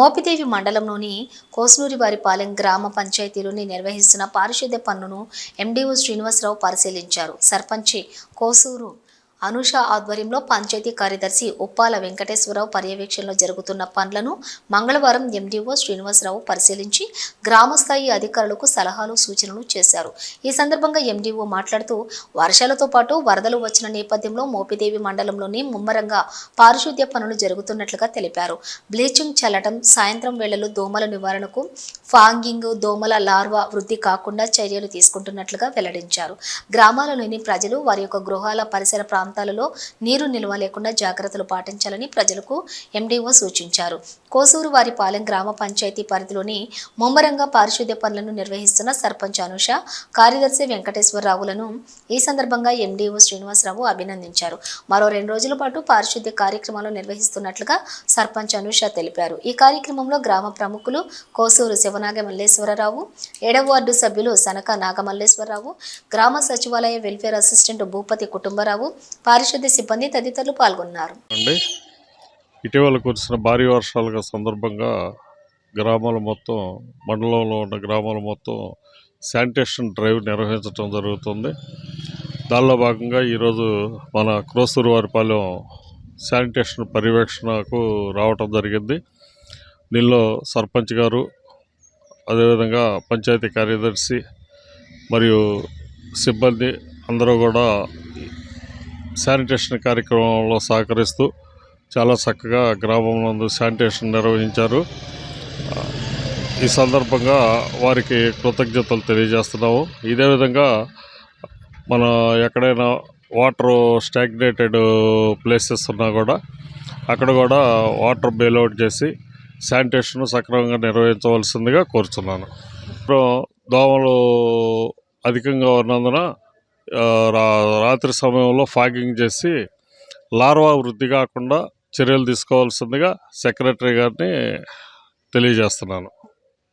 మోపిదేవి మండలంలోని కోస్నూరివారిపాలెం గ్రామ పంచాయతీలోని నిర్వహిస్తున్న పారిశుద్ధ్య పన్నును ఎండీఓ శ్రీనివాసరావు పరిశీలించారు. సర్పంచి కోసూరు అనుష ఆధ్వర్యంలో పంచాయతీ కార్యదర్శి ఉప్పాల వెంకటేశ్వరరావు పర్యవేక్షణలో జరుగుతున్న పనులను మంగళవారం ఎండీఓ శ్రీనివాసరావు పరిశీలించి గ్రామస్థాయి అధికారులకు సలహాలు సూచనలు చేశారు. ఈ సందర్భంగా ఎండీఓ మాట్లాడుతూ వర్షాలతో పాటు వరదలు వచ్చిన నేపథ్యంలో మోపిదేవి మండలంలోని ముమ్మరంగా పారిశుద్ధ్య పనులు జరుగుతున్నట్లుగా తెలిపారు. బ్లీచింగ్ చల్లటం సాయంత్రం వేళలో దోమల నివారణకు ఫాంగింగ్ దోమల లార్వా వృద్ధి కాకుండా చర్యలు తీసుకుంటున్నట్లుగా వెల్లడించారు. గ్రామాలలోని ప్రజలు వారి యొక్క గృహాల పరిసర ప్రాంతం ప్రాంతాలలో నీరు నిల్వ లేకుండా జాగ్రత్తలు పాటించాలని ప్రజలకు ఎండీఓ సూచించారు. కోసూరు వారిపాలెం గ్రామ పంచాయతీ పరిధిలోని ముమ్మరంగా పారిశుద్ధ్య పనులను నిర్వహిస్తున్న సర్పంచ్ అనుష కార్యదర్శి వెంకటేశ్వరరావులను ఈ సందర్భంగా ఎండీఓ శ్రీనివాసరావు అభినందించారు. మరో రెండు రోజుల పాటు పారిశుద్ధ్య కార్యక్రమాలు నిర్వహిస్తున్నట్లుగా సర్పంచ్ అనుష తెలిపారు. ఈ కార్యక్రమంలో గ్రామ ప్రముఖులు కోసూరు శివనాగ మల్లేశ్వరరావు ఏడవ వార్డు సభ్యులు సనక నాగమల్లేశ్వరరావు గ్రామ సచివాలయ వెల్ఫేర్ అసిస్టెంట్ భూపతి కుటుంబరావు పారిశుద్ధ్య సిబ్బంది తదితరులు పాల్గొన్నారు. ఇటీవల కురిసిన భారీ వర్షాల సందర్భంగా గ్రామాలు మొత్తం మండలంలో ఉన్న గ్రామాలు మొత్తం శానిటేషన్ డ్రైవ్ నిర్వహించడం జరుగుతుంది. దానిలో భాగంగా ఈరోజు మన క్రోసూరువారిపాలెం శానిటేషన్ పర్యవేక్షణకు రావటం జరిగింది. దీనిలో సర్పంచ్ గారు అదేవిధంగా పంచాయతీ కార్యదర్శి మరియు సిబ్బంది అందరూ కూడా శానిటేషన్ కార్యక్రమంలో సహకరిస్తూ చాలా చక్కగా గ్రామం నందు శానిటేషన్ నిర్వహించారు. ఈ సందర్భంగా వారికి కృతజ్ఞతలు తెలియజేస్తున్నాము. ఇదే విధంగా మన ఎక్కడైనా వాటర్ స్టాగ్నేటెడ్ ప్లేసెస్ ఉన్నా కూడా అక్కడ కూడా వాటర్ బెయిల్అవుట్ చేసి శానిటేషన్ సక్రమంగా నిర్వహించవలసిందిగా కోరుచున్నాను. దోమలు అధికంగా ఉన్నందున రాత్రి సమయంలో ఫాగింగ్ చేసి లార్వా వృద్ధి కాకుండా చర్యలు తీసుకోవాల్సిందిగా సెక్రటరీ గారిని తెలియజేస్తున్నాను.